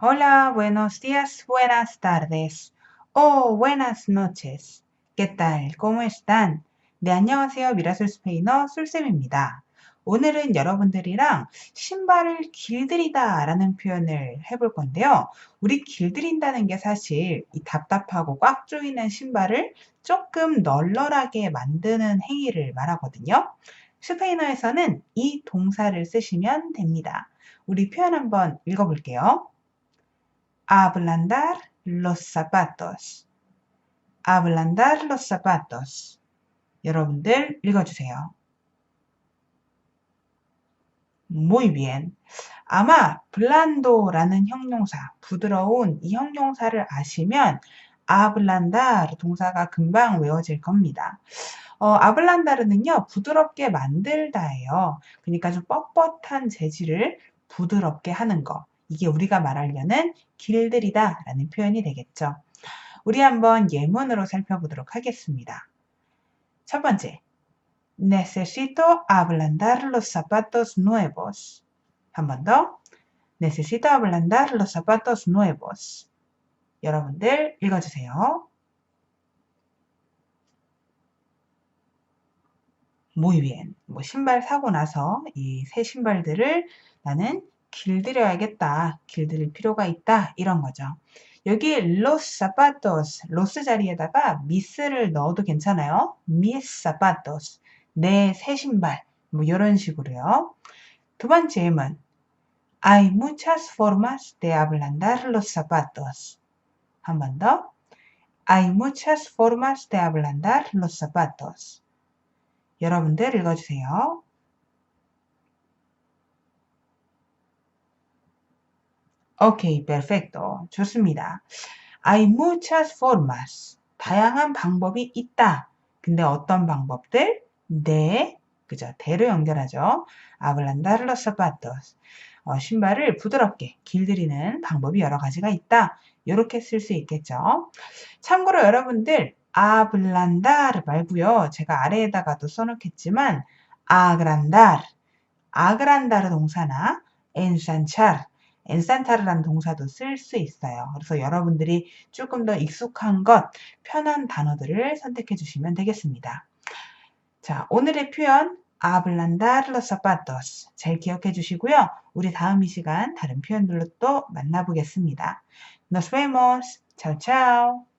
Hola, buenos días, buenas tardes. o buenas noches. ¿Qué tal? ¿Cómo están? 네, 안녕하세요. 미라솔 스페인어 솔쌤입니다. 오늘은 여러분들이랑 신발을 길들이다 라는 표현을 해볼 건데요. 우리 길들인다는 게 사실 이 답답하고 꽉 조이는 신발을 조금 널널하게 만드는 행위를 말하거든요. 스페인어에서는 이 동사를 쓰시면 됩니다. 우리 표현 한번 읽어볼게요. Ablandar los zapatos. ablandar los zapatos. 여러분들 읽어주세요. Muy bien. 아마 블란도라는 형용사, 부드러운 이 형용사를 아시면 아블란다르 동사가 금방 외워질 겁니다. 어, 아블란다르는요, 부드럽게 만들다예요. 그러니까 좀 뻣뻣한 재질을 부드럽게 하는 거. 이게 우리가 말하려는 길들이다 라는 표현이 되겠죠. 우리 한번 예문으로 살펴보도록 하겠습니다. 첫 번째, Necesito ablandar los zapatos nuevos. 한 번 더. Necesito ablandar los zapatos nuevos. 여러분들 읽어주세요. Bien. 뭐 신발 사고 나서 이 새 신발들을 나는 길들여야겠다. 길들일 필요가 있다. 이런 거죠. 여기 los zapatos, los 자리에다가 mis를 넣어도 괜찮아요. mis zapatos, 내 새 신발, 뭐 이런 식으로요. 두 번째 예문, hay muchas formas de ablandar los zapatos. 한 번 더, hay muchas formas de ablandar los zapatos. 여러분들 읽어주세요. 오케이, perfecto. 좋습니다. Hay muchas formas. 다양한 방법이 있다. 근데 어떤 방법들? 네, 그죠? 대로 연결하죠. Ablandar los zapatos. 어, 신발을 부드럽게 길들이는 방법이 여러 가지가 있다. 이렇게 쓸 수 있겠죠. 참고로 여러분들 ablandar 말고요. 제가 아래에다가도 써놓겠지만 agrandar, agrandar 동사나 ensanchar 엔산타르라는 동사도 쓸 수 있어요. 그래서 여러분들이 조금 더 익숙한 것, 편한 단어들을 선택해 주시면 되겠습니다. 자, 오늘의 표현 los zapatos 잘 기억해 주시고요. 우리 다음 이 시간 다른 표현들로 또 만나보겠습니다. Nos vemos. Chao, chao.